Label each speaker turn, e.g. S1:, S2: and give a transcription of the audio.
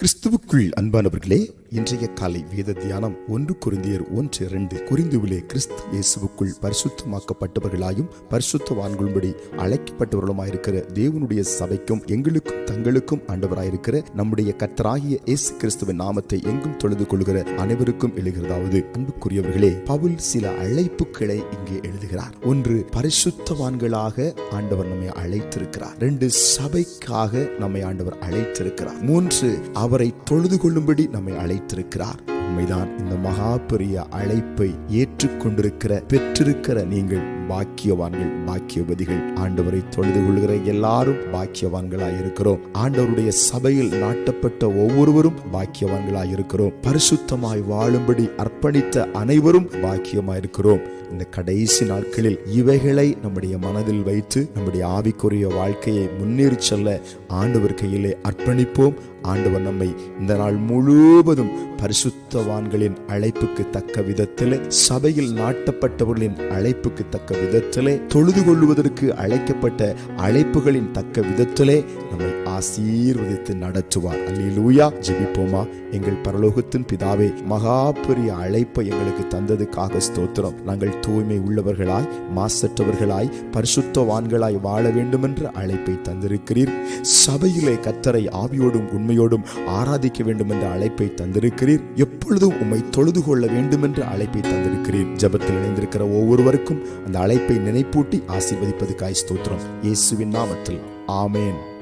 S1: கிறிஸ்துவுக்குள் அன்பானவர்களே இன்றைய காலை வேத தியானம் ஒன்று குருந்தியர் ஒன்று இரண்டு. குறிந்துவிலே கிறிஸ்து இயேசுவுக்குள் பரிசுத்தமாக்கப்பட்டவர்களாயும் பரிசுத்தவான்களும்படி அழைக்கப்பட்டவர்களுமாயிருக்கிற தேவனுடைய சபைக்கும் எங்களுக்கும் தங்களுக்கும் ஆண்டவராயிருக்கிற நம்முடைய கத்தராகிய இயேசு கிறிஸ்துவின் நாமத்தை எங்கும் தொழுது கொள்கிற அனைவருக்கும் எழுகிறதாவது. அன்புக்குரியவர்களே பவுல் சில அழைப்புகளை இங்கே எழுதுகிறார். ஒன்று பரிசுத்தவான்களாக ஆண்டவர் நம்மை அழைத்திருக்கிறார். ரெண்டு சபைக்காக நம்மை ஆண்டவர் அழைத்திருக்கிறார். மூன்று அவரை தொழுது கொள்ளும்படி நம்மை வைத்திருக்கிறார். உண்மைதான் இந்த மகா பெரிய அழைப்பை ஏற்றுக்கொண்டிருக்கிற பெற்றிருக்கிற நீங்கள் பாக்கியவான்கள் பாக்கியவதிகள். ஆண்டவரை தொழுது கொள்கிற எல்லாரும் பாக்கியவான்களாய் இருக்கிறோம். ஆண்டவருடைய சபையில் நாட்டப்பட்ட ஒவ்வொருவரும் பாக்கியவான்களாய் இருக்கிறோம். பரிசுத்தமாய் வாழும்படி அர்ப்பணித்த அனைவரும் பாக்கியமாய் இருக்கிறோம். இந்த கடைசி நாட்களில் இவைகளை நம்முடைய மனதில் வைத்து நம்முடைய ஆவிக்குரிய வாழ்க்கையை முன்னேறி செல்ல ஆண்டவர் கையிலே அர்ப்பணிப்போம். ஆண்டவர் நம்மை இந்த நாள் முழுவதும் பரிசுத்த பரிசுத்தவான்களின் அழைப்புக்கு தக்க விதத்திலே சபையில் நாட்டப்பட்டவர்களின் அழைப்புக்கு தக்க விதத்திலே தொழுது கொள்வதற்கு அழைக்கப்பட்ட அழைப்புகளின் தக்க விதத்திலே நம்மை ஆசீர்வதித்து நடத்துவார். அல்லூயா ஜெபிப்போமா? எங்கள் பரலோகத்தின் பிதாவே மகா பெரிய அழைப்பை எங்களுக்கு தந்ததுக்காக ஸ்தோத்திரம். நாங்கள் தூய்மை உள்ளவர்களாய் மாசற்றவர்களாய் பரிசுத்தவான்களாய் வாழ வேண்டுமென்ற அழைப்பை தந்திருக்கிறீர். சபையிலே கத்தரை ஆவியோடும் உண்மையோடும் ஆராதிக்க வேண்டும் என்ற அழைப்பை தந்திருக்கிறீர். எப்ப எப்பொழுதும் உம்மை தொழுது கொள்ள வேண்டும் என்ற அழைப்பை தந்திருக்கிறீர் ஜெபத்தில் இணைந்திருக்கிற ஒவ்வொருவருக்கும் அந்த அழைப்பை நினைப்பூட்டி ஆசீர்வதிப்பதுக்காய் ஸ்தோத்திரம். இயேசுவின் நாமத்தில். ஆமேன்.